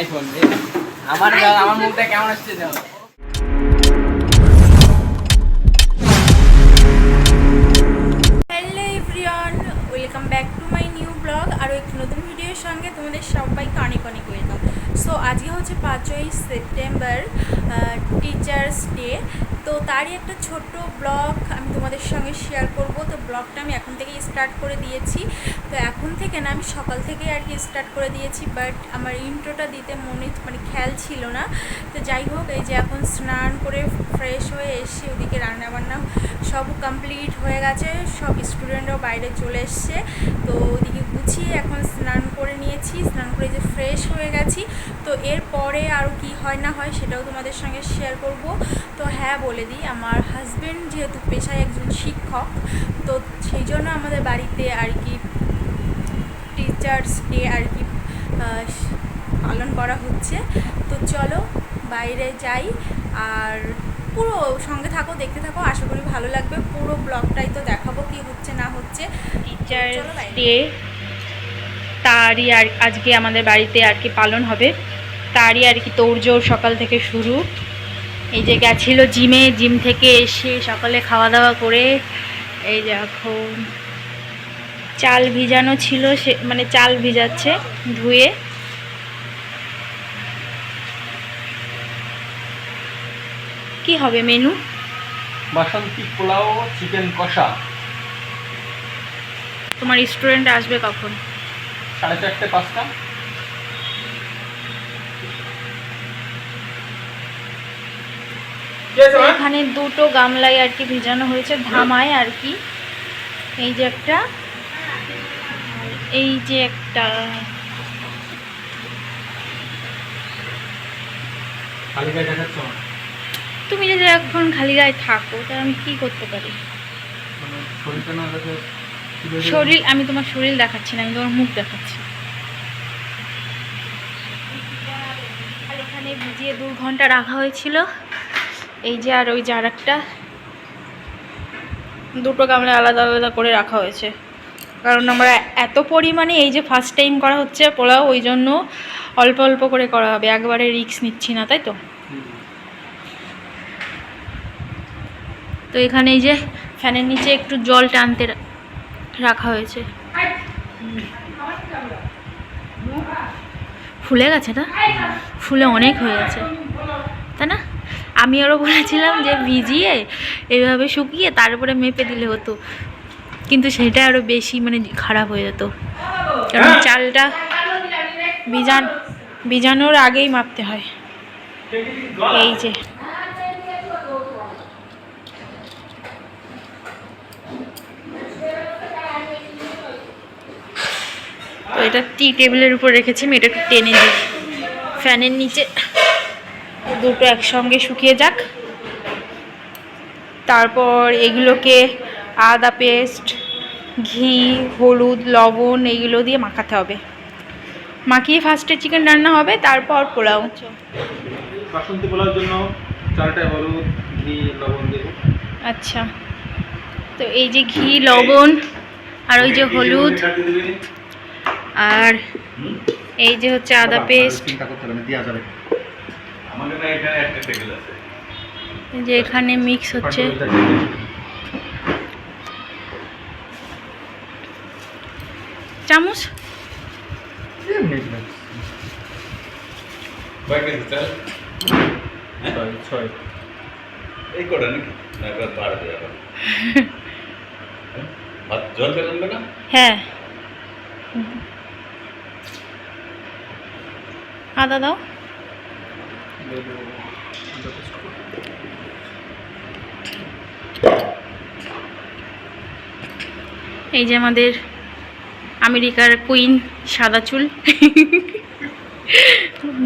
IPhone আমার আমার মুখটা কেমন আসছে দেখো। Welcome back to my new blog আরও একটি নতুন ভিডিওর সঙ্গে তোমাদের সবাইকে অনেক অনেক সো আজকে হচ্ছে পাঁচই সেপ্টেম্বর টিচার্স ডে তো তারই একটা ছোট্ট ব্লগ আমি তোমাদের সঙ্গে শেয়ার করব। তো ব্লগটা আমি এখন থেকেই স্টার্ট করে দিয়েছি। তো এখন থেকে না, আমি সকাল থেকে আর কি স্টার্ট করে দিয়েছি বাট আমার ইন্ট্রোটা দিতে মনে মানে খেয়াল ছিল না। তো যাই হোক, এই যে এখন স্নান করে ফ্রেশ হয়ে এসে ওদিকে রান্নাবান্না সব কমপ্লিট হয়ে গেছে, সব স্টুডেন্টরাও বাইরে চলে এসছে। তো ওদিকে গুছিয়ে এখন স্নান করে নিয়েছি, স্নান করে যে ফ্রেশ হয়ে গেছি। তো এরপরে আরও কি হয় না হয় সেটাও তোমাদের সঙ্গে শেয়ার করব। তো হ্যাঁ বলে দিই আমার হাজব্যান্ড যেহেতু পেশায় একজন শিক্ষক তো সেই জন্য আমাদের বাড়িতে আর কি টিচার্স ডে আর কি পালন করা হচ্ছে। তো চলো বাইরে যাই আর পুরো সঙ্গে থাকো দেখতে থাকো আশা করি ভালো লাগবে। পুরো ব্লগটাই তো দেখাবো কি হচ্ছে না হচ্ছে। টিচার্স ডে তারই আর আজকে আমাদের বাড়িতে আর কি পালন হবে। তারই আর কি তোড়জোড় সকাল থেকে শুরু। এই যে গেছিল জিমে জিম থেকে এসে সকালে খাওয়া দাওয়া করে এই যে এখন চাল ভিজানো ছিল সে মানে চাল ভিজাচ্ছে ধুয়ে। কি হবে মেনু? বাসন্তী পোলাও চিকেন কষা। তোমার স্টুডেন্ট আসবে কখন? সাড়ে চারটে পাঁচটা। এখানে দুটো গামলায় আর কি ভেজানো হয়েছে ধামায় আর কি। এই যে একটা এই যে একটা। তুমি যদি এখন খালি গায়ে থাকো তা আমি কি করতে পারি? মানে শরীর আমি তোমার শরীর দেখাচ্ছি না আমি তোমার মুখ দেখাচ্ছি। এখানে ভিজিয়ে দু ঘণ্টা রাখা হয়েছিল। এই যে আর ওই যে আর একটা দুটো গামলা আলাদা আলাদা করে রাখা হয়েছে। কারণ আমরা এত পরিমাণে এই যে ফার্স্ট টাইম করা হচ্ছে পোলাও, ওই জন্য অল্প অল্প করে করা হবে। একবারে রিক্স নিচ্ছি না, তাই তো? তো এখানে এই যে ফ্যানের নিচে একটু জল টানতে রাখা হয়েছে। ফুলে গেছে না? ফুলে অনেক হয়ে গেছে। তাই না? আমি আরও বলেছিলাম যে ভিজিয়ে এইভাবে শুকিয়ে তারপরে মেপে দিলে হতো। কিন্তু সেটা আরও বেশি মানে খারাপ হয়ে যেত। কারণ চালটা বিজান বিজানোর আগেই মাপতে হয়। এই যে। তো এটা টি টেবিলের উপর রেখেছি আমি এটা একটু টেনে দিই। ফ্যানের নিচে। দুটো একসঙ্গে শুকিয়ে যাক। তারপর এগুলোকে আদা পেস্ট ঘি হলুদ লবণ এইগুলো দিয়ে মাখাতে হবে। মাখিয়ে ফার্স্টে চিকেন রান্না হবে তারপর পোলাও। বাসন্তী পোলাওর জন্য চালটায় হলুদ ঘি লবণ দেব আচ্ছা। তো এই যে ঘি লবণ আর ওই যে হলুদ আর এই যে হচ্ছে আদা পেস্ট। যে এখানে মিক্স হচ্ছে। চামচ? না? হ্যাঁ। আদা দাও। এই যে আমাদের আমেরিকার কুইন সাদা চুল।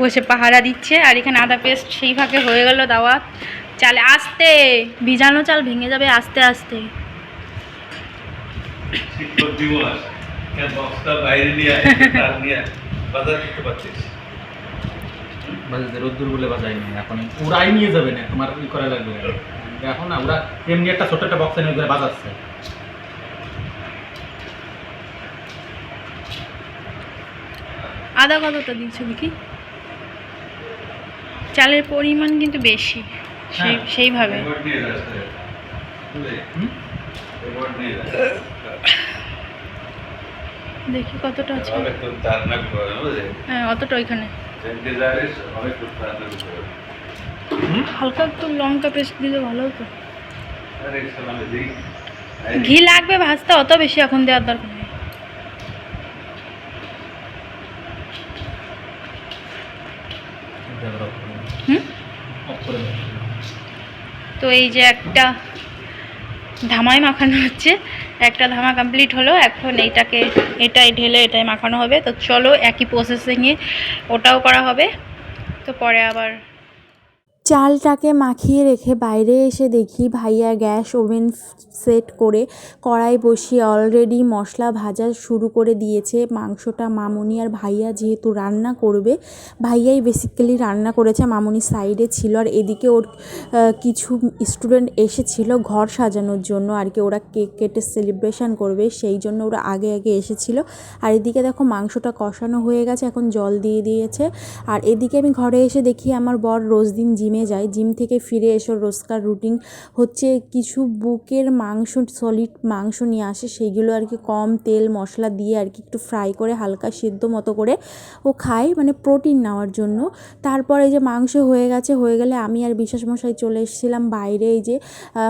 বসে পাহারা দিচ্ছে, আর এখানে আদা পেস্ট সেই ফাঁকে হয়ে গেল দাওয়া চালে আস্তে, ভিজানো চাল ভেঙে যাবে আস্তে আস্তে। বাইরে নিয়ে। বাজার করতে পারছিস? রোদ্দুর বলে বাজায়নি। এখন ওরাই নিয়ে যাবে না তোমার ই করা লাগবে এখন না ওরা এমনি একটা ছোট একটা বক্সে বাজাচ্ছে। আদা কতটা দেখি চালের পরিমাণ কিন্তু বেশি হ্যাঁ। সেইভাবে। দেখি কতটা আছে। হ্যাঁ অতটা ওইখানে। হালকা একটু লঙ্কা পেস্ট দিলে ভালো হতো। ঘি লাগবে ভাজতে অত বেশি এখন দেওয়ার দরকার নেই। তো এই যে একটা ধামাই মাখানো হচ্ছে একটা ধামা কমপ্লিট হলো, এখন এইটাকে, এটাই ঢেলে, এটাই মাখানো হবে। তো চলো একই প্রসেসিংয়ে ওটাও করা হবে। তো পরে আবার চালটাকে মাখিয়ে রেখে বাইরে এসে দেখি ভাইয়া গ্যাস ওভেন সেট করে কড়াই বসিয়ে অলরেডি মশলা ভাজা শুরু করে দিয়েছে। মাংসটা মামুনি আর ভাইয়া যেহেতু রান্না করবে, ভাইয়াই বেসিক্যালি রান্না করেছে। মামুনি সাইডে ছিল আর এদিকে ওর কিছু স্টুডেন্ট এসেছিল ঘর সাজানোর জন্য। আর কি ওরা কেক কেটে সেলিব্রেশন করবে, সেই জন্য ওরা আগে আগে এসেছিল। আর এদিকে দেখো মাংসটা কষানো হয়ে গেছে, এখন জল দিয়ে দিয়েছে। আর এদিকে আমি ঘরে এসে দেখি আমার বর রোজ দিন জিমে যায়। জিম থেকে ফিরে এসে, রোজকার রুটিন হচ্ছে কিছু বুকের মাংস সলিড মাংস নিয়ে আসে। সেইগুলো আর কি কম তেল, মশলা দিয়ে আর কি একটু ফ্রাই করে হালকা সিদ্ধ মতো করে ও খায় মানে প্রোটিন নেওয়ার জন্য। তারপরে যে মাংস হয়ে গেছে, হয়ে গেলে আমি আর বিশ্বাস মশাই চলে এসেছিলাম বাইরে এই যে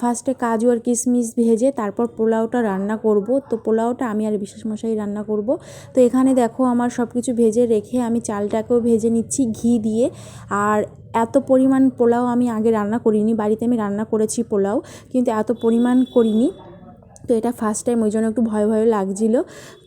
ফার্স্টে কাজু আর কিশমিশ ভেজে তারপর পোলাওটা রান্না করব। তো পোলাওটা আমি আর বিশ্বাস মশাই রান্না করব। তো এখানে দেখো আমার সব কিছু ভেজে রেখে আমি চালটাকেও ভেজে নিচ্ছি ঘি দিয়ে। আর এত পরিমাণ পোলাও আমি আগে রান্না করিনি, বাড়িতে আমি রান্না করেছি পোলাও, কিন্তু এত পরিমাণ করিনি। তো এটা ফার্স্ট টাইম ওই জন্য একটু ভয় ভয় লাগছিল।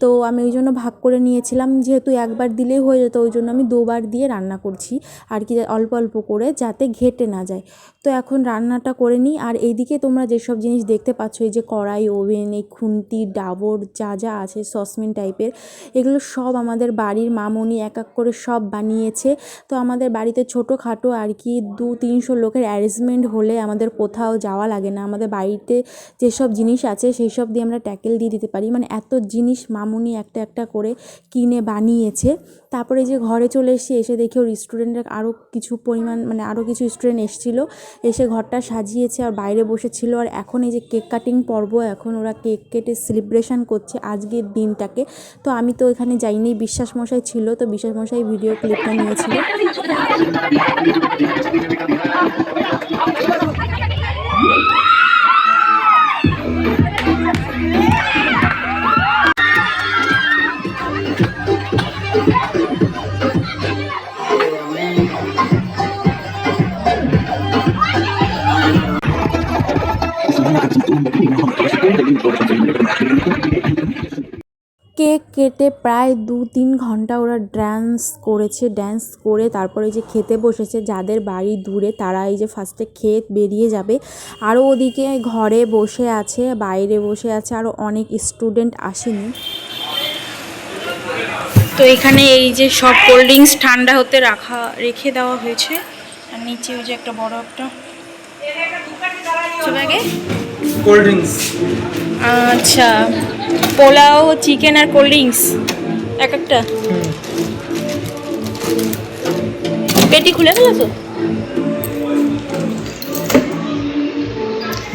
তো আমি ওই জন্য ভাগ করে নিয়েছিলাম, যেহেতু একবার দিলেই হয়ে যেত, ওই জন্য আমি দুবার দিয়ে রান্না করছি। আর কি, অল্প অল্প করে যাতে ঘেটে না যায়। তো এখন রান্নাটা করে নিই। আর এইদিকে তোমরা যেসব জিনিস দেখতে পাচ্ছ, এই যে কড়াই, ওভেন, এই খুন্তি, ডাবর, যা যা আছে সসমিন টাইপের, এগুলো সব আমাদের বাড়ির মামনি এক এক করে সব বানিয়েছে। তো আমাদের বাড়িতে ছোটোখাটো আর কি দু তিনশো লোকের অ্যারেঞ্জমেন্ট হলে আমাদের কোথাও যাওয়া লাগে না। আমাদের বাড়িতে যেসব জিনিস আছে, সেই সব দিয়ে আমরা ট্যাকেল দিয়ে দিতে পারি। মানে এত জিনিস মামুনি একটা একটা করে কিনে বানিয়েছে। তারপরে যে ঘরে চলে এসেছি, এসে দেখি ওর স্টুডেন্টরা আরও কিছু পরিমাণ মানে আরও কিছু স্টুডেন্ট এসেছিল। এসে ঘরটা সাজিয়েছে আর বাইরে বসেছিল। আর এখন এই যে কেক কাটিং পর্ব, এখন ওরা কেক কেটে সেলিব্রেশন করছে আজকের দিনটাকে। তো আমি তো এখানে যাইনি, বিশ্বাস মশাই ছিল, তো বিশ্বাস মশাই ভিডিও ক্লিপটা নিয়েছিল। কেক কেটে প্রায় দু তিন ঘণ্টা ওরা ড্যান্স করেছে ড্যান্স করে তারপরে যে খেতে বসেছে যাদের বাড়ি দূরে তারা এই যে ফার্স্টে খেয়ে বেরিয়ে যাবে। আরও ওদিকে ঘরে বসে আছে, বাইরে বসে আছে আরও অনেক স্টুডেন্ট আসেনি। তো এখানে এই যে সব কোল্ড ড্রিঙ্কস ঠান্ডা হতে রাখা, রেখে দেওয়া হয়েছে। আর নিচে ওই যে একটা বড় একটা কোল্ড ড্রিঙ্কস আচ্ছা পোলাও চিকেন আর কোল্ড ড্রিঙ্কস এক একটা। পেটি খুলে গেল তো।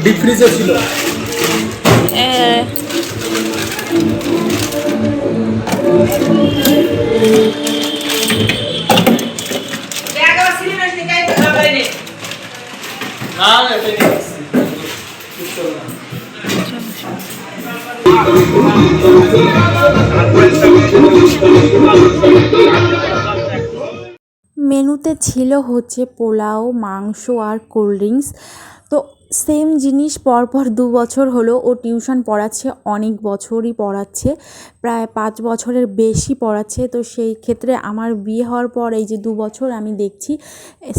ডিপ ফ্রিজে ছিল। না মেনুতে ছিল হচ্ছে পোলাও মাংস আর কোল্ড ড্রিঙ্কস। সেম জিনিস পরপর দু বছর হলো ও টিউশন পড়াচ্ছে, অনেক বছরই পড়াচ্ছে, প্রায় পাঁচ বছরের বেশি পড়াচ্ছে। তো সেই ক্ষেত্রে আমার বিয়ে হওয়ার পর এই যে দু বছর আমি দেখছি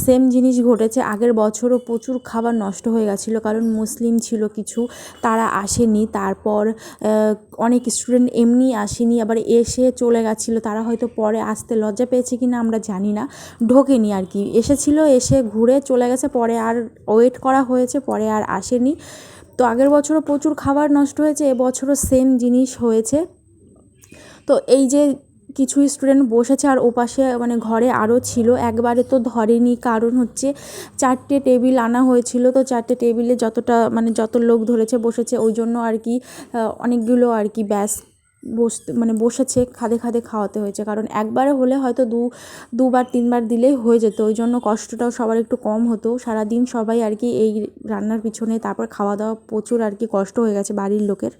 সেম জিনিস ঘটেছে। আগের বছরও প্রচুর খাবার নষ্ট হয়ে গেছিল, কারণ মুসলিম ছিল কিছু, তারা আসেনি। তারপর অনেক স্টুডেন্ট এমনি আসেনি, আবার এসে চলে গেছিল। তারা হয়তো পরে আসতে লজ্জা পেয়েছে কি না আমরা জানি না। ঢোকেনি আর কি। এসেছিল, এসে ঘুরে চলে গেছে, পরে আর ওয়েট করা হয়েছে, পরে আর আসেনি। তো আগের বছরও প্রচুর খাবার নষ্ট হয়েছে, এবছরও সেম জিনিস হয়েছে। তো এই যে কিছু স্টুডেন্ট বসেছে আর ওপাশে মানে ঘরে আরও ছিল, একবারে তো ধরেনি। কারণ হচ্ছে চারটে টেবিল আনা হয়েছিল, তো চারটে টেবিলে যতটা মানে যত লোক ধরেছে বসেছে, ওই জন্য আর কি অনেকগুলো আর কি ব্যাস বসতে মানে বসেছে, খাদে খাদে খাওয়াতে হয়েছে। কারণ একবারে হলে হয়তো দু, দুবার, তিনবার দিলেই হয়ে যেত। ওই জন্য কষ্টটাও সবার একটু কম হতো। সারাদিন সবাই আর কি এই রান্নার পিছনে, তারপর খাওয়া দাওয়া প্রচুর আর কি কষ্ট হয়ে গেছে বাড়ির লোকের।